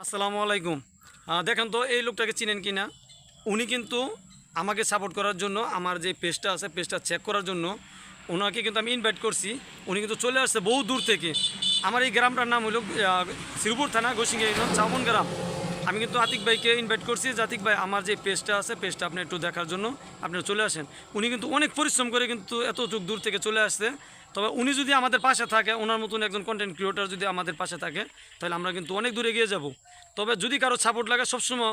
আসসালামু আলাইকুম। দেখেন তো, এই লোকটাকে চিনেন কি না উনি কিন্তু আমাকে সাপোর্ট করার জন্য, আমার যে পেজটা আছে পেজটা চেক করার জন্য ওনাকে কিন্তু আমি ইনভাইট করছি। উনি কিন্তু চলে আসছে বহু দূর থেকে। আমার এই গ্রামটার নাম হলো শ্রীপুর থানা গোসিংয়ে চামন গ্রাম। আমি কিন্তু আতিক ভাইকে ইনভাইট করছি। আতিক ভাই, আমার যে পেজটা আছে পেজটা আপনি একটু দেখার জন্য আপনি চলে আসেন। উনি কিন্তু অনেক পরিশ্রম করে কিন্তু এতটুক দূর থেকে চলে আসছে। তবে উনি যদি আমাদের পাশে থাকে, ওনার মতন একজন কন্টেন্ট ক্রিয়েটার যদি আমাদের পাশে থাকে, তাহলে আমরা কিন্তু অনেক দূরে এগিয়ে যাব। তবে যদি কারও সাপোর্ট লাগে, সবসময়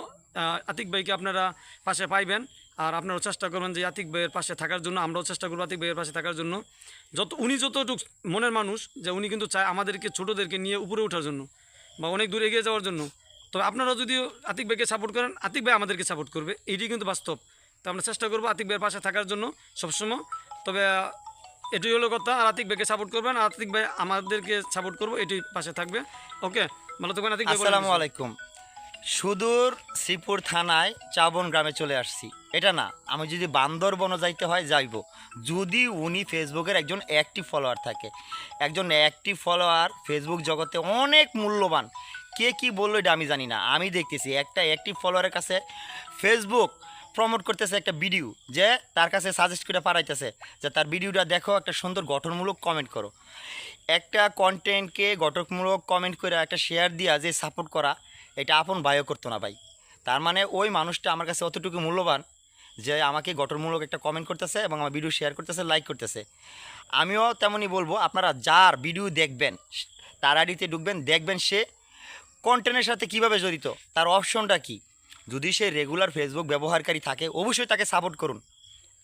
আতিক ভাইকে আপনারা পাশে পাইবেন। আর আপনারাও চেষ্টা করবেন যে আতিক ভাইয়ের পাশে থাকার জন্য, আমরাও চেষ্টা করব আতিক ভাইয়ের পাশে থাকার জন্য। যত, উনি যতটুক মনের মানুষ, যে উনি কিন্তু চায় আমাদেরকে, ছোটোদেরকে নিয়ে উপরে ওঠার জন্য বা অনেক দূরে এগিয়ে যাওয়ার জন্য। তবে আপনারা যদি আতিক ভাইকে সাপোর্ট করেন, আতিক ভাই আমাদেরকে সাপোর্ট করবে। এটি কিন্তু বাস্তব। তো আমরা চেষ্টা করব আতিক ভাইয়ের পাশে থাকার জন্য সবসময়। তবে এটি হলো কথা, আর আতিক ভাইকে সাপোর্ট করবেন, আর আতিক ভাই আমাদেরকে সাপোর্ট করব এটি পাশে থাকবে। ওকে, ভালো থাকবেন আতিক আসসালামু আলাইকুম সুদূর শ্রীপুর থানায় চাবন গ্রামে চলে আসছি। এটা না, আমি যদি বান্দরবনও যাইতে হয়, যাইব। যদি উনি ফেসবুকের একজন অ্যাক্টিভ ফলোয়ার থাকে। একজন অ্যাক্টিভ ফলোয়ার ফেসবুক জগতে অনেক মূল্যবান। কে কি বলল এটা আমি জানি না। আমি দেখতেছি একটা অ্যাক্টিভ ফলোয়ারের কাছে ফেসবুক প্রমোট করতেছে একটা ভিডিও যে তার কাছে সাজেস্ট করে পাঠাইতেছে যে তার ভিডিওটা দেখো, একটা সুন্দর গঠনমূলক কমেন্ট করো। একটা কন্টেন্টকে গঠনমূলক কমেন্ট করে একটা শেয়ার দিয়া যে সাপোর্ট করা, এটা আপন বায়ো করতো না ভাই। তার মানে ওই মানুষটা আমার কাছে অতটুকু মূল্যবান যে আমাকে গঠনমূলক একটা কমেন্ট করতেছে এবং আমার ভিডিও শেয়ার করতেছে লাইক করতেছে। আমিও তেমনই বলব, আপনারা যার ভিডিও দেখবেন, তার আইডিতে ঢুকবেন, দেখবেন সে কন্টেন্টের সাথে কীভাবে জড়িত? তার অপশনটা কি? যদি সে রেগুলার ফেসবুক ব্যবহারকারী থাকে, অবশ্যই তাকে সাপোর্ট করুন।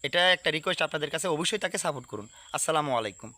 এটা একটা রিকোয়েস্ট আপনাদের কাছে, অবশ্যই তাকে সাপোর্ট করুন। আসসালামু আলাইকুম।